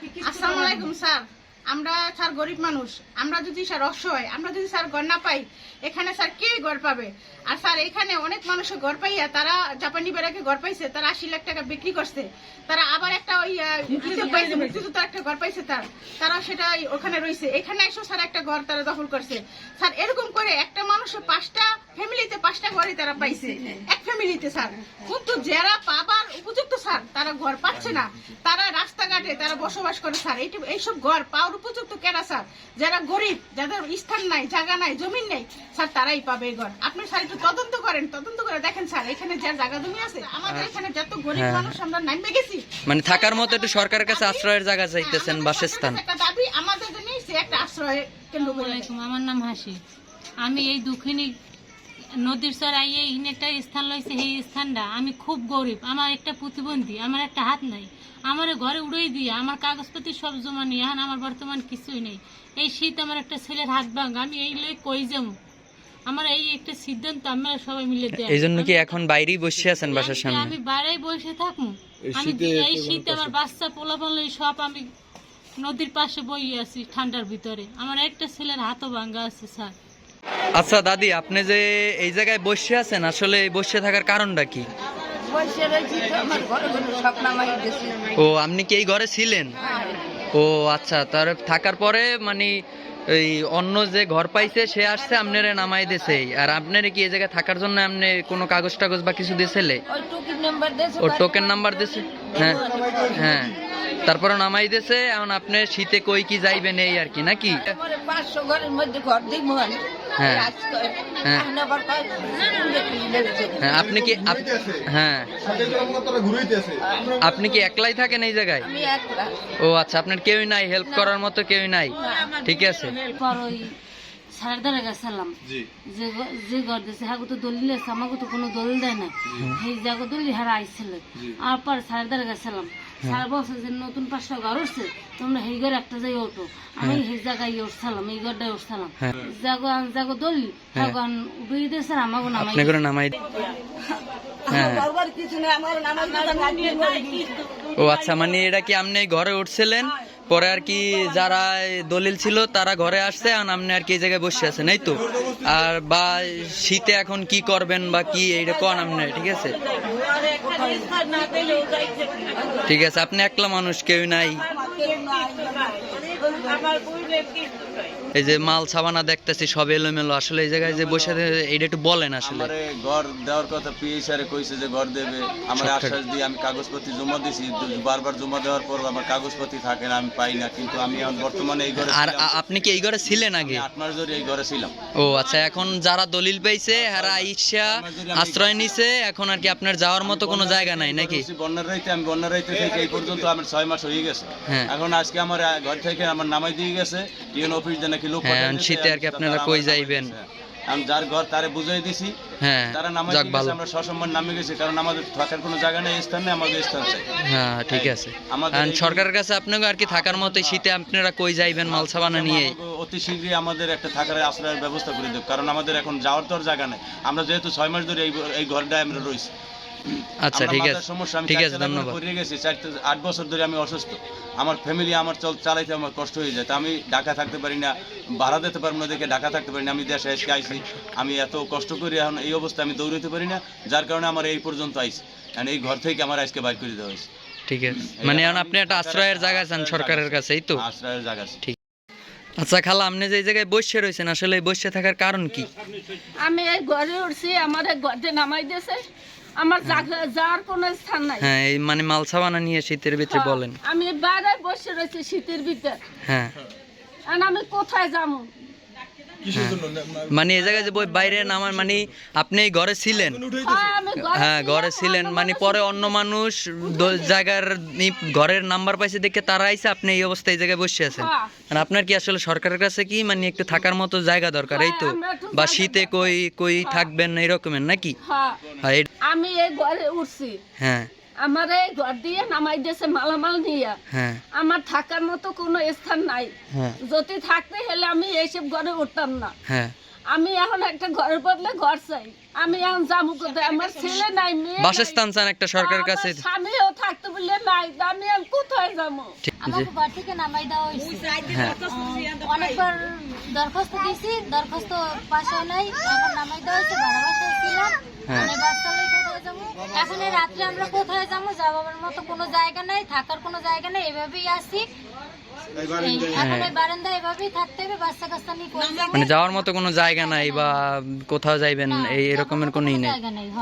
আসসালামু আলাইকুম স্যার। আমরা স্যার গরিব মানুষ। আমরা যদি স্যার অসহায় আমরা যদি স্যার ঘর না পাই এখানে স্যার কে ঘর পাবে? আর স্যার এখানে অনেক মানুষ ঘর পাইয়া তারা জাপানি বেড়াকে ঘর পাইছে তারা আশি লাখ টাকা বিক্রি করছে। তারা আবার একটা ওই আহ, পাইছে মুক্তিযুদ্ধ একটা ঘর পাইছে তার। তারা সেটা ওখানে রয়েছে এখানে এসে স্যার একটা ঘর তারা দখল করছে। স্যার এরকম করে একটা মানুষের পাঁচটা ফ্যামিলিতে পাঁচটা ঘরই তারা পাইছে। এক ফ্যামিলিতে স্যার। কিন্তু যারা পাবার উপযুক্ত স্যার তারা ঘর পাচ্ছে না। তারা রাস্তাঘাটে তারা বসবাস করে স্যার। এইসব ঘর পাওয়ার উপযুক্ত কেনা স্যার? যারা গরিব যাদের স্থান নাই জায়গা নাই জমিন নেই স্যার তারাই পাবে এই ঘর। আপনি স্যার একটু তদন্ত করেন তদন্ত করে দেখেন স্যার এখানে যার জায়গা জমি আছে আমাদের এখানে যত গরিব হ্যাঁ। মানুষ আমরা নামবে গেছি। মানে থাকার মতো একটু সরকারের কাছে আশ্রয়ের জায়গা চাইতেছেন বাসস্থান। একটা দাবি আমাদের জন্য সে একটা আশ্রয় কেন্দ্র করে আমার নাম হাসি। আমি এই দুঃখিনী নদীর চড়াই এই একটা স্থান লইছে এই স্থানটা। আমি খুব গরিব আমার একটা প্রতিবন্ধী আমার একটা হাত নাই। আমার ঘরে উড়েই দিয়ে আমার কাগজপত্র সব জমা নিয়ে এখন আমার বর্তমান কিছুই নেই। এই শীত আমার একটা ছেলের হাত ভাঙ আমি এই লই কই যাব আমার এই একটা সিদ্ধান্ত আমরা সবাই মিলে দেয়। এই জন্য কি এখন বাইরেই বসে আছেন বাসার সামনে? আমি বাইরে বসে থাকব আমি এই শীতে আমার বাচ্চা পোলাপান লই সব আমি নদীর পাশে বই আছি ঠান্ডার ভিতরে। আমার একটা ছেলের হাতও ভাঙ্গা আছে স্যার। আচ্ছা দাদি আপনি যে এই জায়গায় বসে আছেন আসলে এই বসে থাকার কারণটা কি? ও আপনি কি এই ঘরে ছিলেন? ও আচ্ছা তার থাকার পরে মানে এই অন্য যে ঘর পাইছে সে আসছে আপনারে নামাই দিছে। আর আপনারে কি এই জায়গায় থাকার জন্য আপনি কোনো কাগজ টাগজ বা কিছু দিয়েছিলে দিয়েছে ও টোকেন নাম্বার দিছে? হ্যাঁ হ্যাঁ। তারপরে নামাই দিছে এখন আপনি শীতে কই কি যাইবেন এই আর কি নাকি? পাঁচশো ঘরের মধ্যে ঘর দিব হ্যাঁ। হ্যাঁ। হ্যাঁ আপনি কি হ্যাঁ। আপনি কি একলাই থাকেন এই জায়গায়? ও আচ্ছা আপনার কেউই নাই হেল্প করার মতো কেউই নাই। ঠিক আছে। দ্বারা গেছিলাম। যে যে ঘর দিয়েছে হ্যাঁ তো দলিল আছে আমাকে তো কোনো দলিল দেয় না সেই জায়গা দলিল হারা আইছিল। আর পর সাড়ে দ্বারা গেছিলাম। সাড়ে বলছে যে নতুন ঘর উঠছে তোমরা সেই ঘরে একটা যাই ওঠো। আমি সেই জায়গায় উঠছিলাম এই ঘরটায় উঠছিলাম। হ্যাঁ। জাগো আন জাগো দলিল তখন উঠে দিয়ে স্যার আমাকে নামাই আপনি করে নামাই হ্যাঁ। ও আচ্ছা মানে এটা কি আপনি ঘরে উঠছিলেন? পরে আর কি যারা দলিল ছিল, তারা ঘরে আসছে, আর আপনি আর কি এই জায়গায় বসে আছেন এই তো? আর বা শীতে এখন কি করবেন বা কি এইটা কন আপনি ঠিক আছে? ঠিক আছে, আপনি একলা মানুষ, কেউ নাই। এই যে মাল ছাবানা দেখতেছি সব এলোমেলো। আসলে এই জায়গায় যে বসে এইটা একটু বলেন আসলে। ঘর দেওয়ার কথা পিএ স্যারে কইছে যে ঘর দেবে। আমার আশ্বাস দিয়ে আমি কাগজপত্র জমা দিছি। বারবার জমা দেওয়ার পর আমার কাগজপত্র থাকে না আমি পাই না। কিন্তু আমি এখন বর্তমানে এই ঘরে আর আপনি কি এই ঘরে ছিলেন আগে? আট মাস ধরে এই ঘরে ছিলাম। ও আচ্ছা এখন যারা দলিল পাইছে হারা ইচ্ছা আশ্রয় নিছে এখন আর কি আপনার যাওয়ার মতো কোনো জায়গা নাই নাকি? বন্যার রাইতে আমি বন্যার রাইতে থেকে এই পর্যন্ত আমার ছয় মাস হয়ে গেছে। হ্যাঁ। এখন আজকে আমার ঘর থেকে আমার নামাই দিয়ে গেছে। টিএন অফিস দিয়ে নাকি লোক হ্যাঁ, শীতে আর কি আপনারা কই যাইবেন? আমি যার ঘর তারে বুঝাই দিছি হ্যাঁ তারা আমরা সসম্মান নামে গেছি কারণ আমাদের থাকার কোনো জায়গা নেই স্থান নেই আমাদের স্থান চাই। হ্যাঁ ঠিক আছে। আমাদের সরকারের কাছে আপনাকে আর কি থাকার মতো শীতে আপনারা কই যাইবেন মাল ছাবানা নিয়ে? অতি শীঘ্রই আমাদের একটা থাকার আশ্রয়ের ব্যবস্থা করে দেব কারণ আমাদের এখন যাওয়ার তো জায়গা নেই। আমরা যেহেতু ছয় মাস ধরে এই এই ঘরটায় আমরা রয়েছি। আচ্ছা ঠিক আছে সমস্যা আমি ঠিক আছে ধন্যবাদ। পড়ে গেছি চার তে- আট বছর ধরে আমি অসুস্থ। আমার ফ্যামিলি আমার চল চালাইতে আমার কষ্ট হয়ে যায়। তা আমি ঢাকা থাকতে পারি না ভাড়া দিতে পারব না দেখে ঢাকা থাকতে পারি না আমি দেশে এসে আইছি আমি এত কষ্ট করি এখন এই অবস্থা আমি দৌড়াতে পারি না যার কারণে আমার এই পর্যন্ত আইছি কারণ এই ঘর থেকে আমার আজকে বাইর করে দেওয়া হয়েছে। ঠিক আছে। মানে এখন আপনি একটা আশ্রয়ের জায়গা চান সরকারের কাছে এই তো? আশ্রয়ের জায়গা আছে। ঠিক। আচ্ছা খালা আপনি যে জায়গায় বসে রয়েছেন আসলে এই বসে থাকার কারণ কি? আমি এই ঘরে উঠছি আমার ঘরটা নামাই দিয়েছে। আমার যাওয়ার কোনো স্থান নাই। হ্যাঁ এই মানে মাল ছাবানা নিয়ে শীতের ভিতরে বলেন। আমি বাইরে বসে রয়েছি শীতের ভিতরে। হ্যাঁ। আর আমি কোথায় যাব? মানে এই জায়গায় যে বই বাইরে নামার মানে আপনি এই ঘরে ছিলেন। হ্যাঁ, ঘরে হ্যাঁ ঘরে ছিলেন মানে পরে অন্য মানুষ জায়গার ঘরের নাম্বার পাইছে দেখে তারা আইসে আপনি এই অবস্থায় এই জায়গায় বসে আছেন। হ্যাঁ। আর আপনার কি আসলে সরকারের কাছে কি মানে একটু থাকার মতো জায়গা দরকার? এই তো হ্যাঁ, বা শীতে কই কই থাকবেন এরকমের নাকি? হ্যাঁ। হ্যাঁ এই- আমি এই ঘরে উঠছি। হ্যাঁ। আমার এই ঘর দিয়ে নামাই দিয়েছে মালামাল নিয়ে। হ্যাঁ। আমার থাকার মতো কোনো স্থান নাই। হ্যাঁ। যদি থাকতে হলে আমি এইসব ঘরে উঠতাম না। হ্যাঁ। আমি এখন একটা ঘরের বদলে ঘর চাই। আমি এখন যাব কোথায়? আমার ছেলে নাই মেয়ে। বাসস্থান চান একটা সরকারের কাছে। স্বামীও থাকতে বললে নাই আমি এখন কোথায় যাব? আমাকে ঘর থেকে নামাই দেওয়া হয়েছে। হ্যাঁ। অনেকবার দরখাস্ত দিয়েছি দরখাস্ত পাশে নাই এখন নামাই দেওয়া হয়েছে ভাড়া বাসায় ছিলাম। হ্যাঁ। মানে যাব এখন এই রাত্রে আমরা কোথায় যাব? যাবার মতো কোনো জায়গা নাই থাকার কোনো জায়গা নেই এভাবেই আসি এই, এখন এই বারান্দা এভাবেই থাকতে হবে বাচ্চা কাচ্চা নিয়ে মানে যাওয়ার মতো কোনো জায়গা নাই বা কোথাও যাইবেন এই এরকমের কোনো ই নেই। জায়গা নেই হ।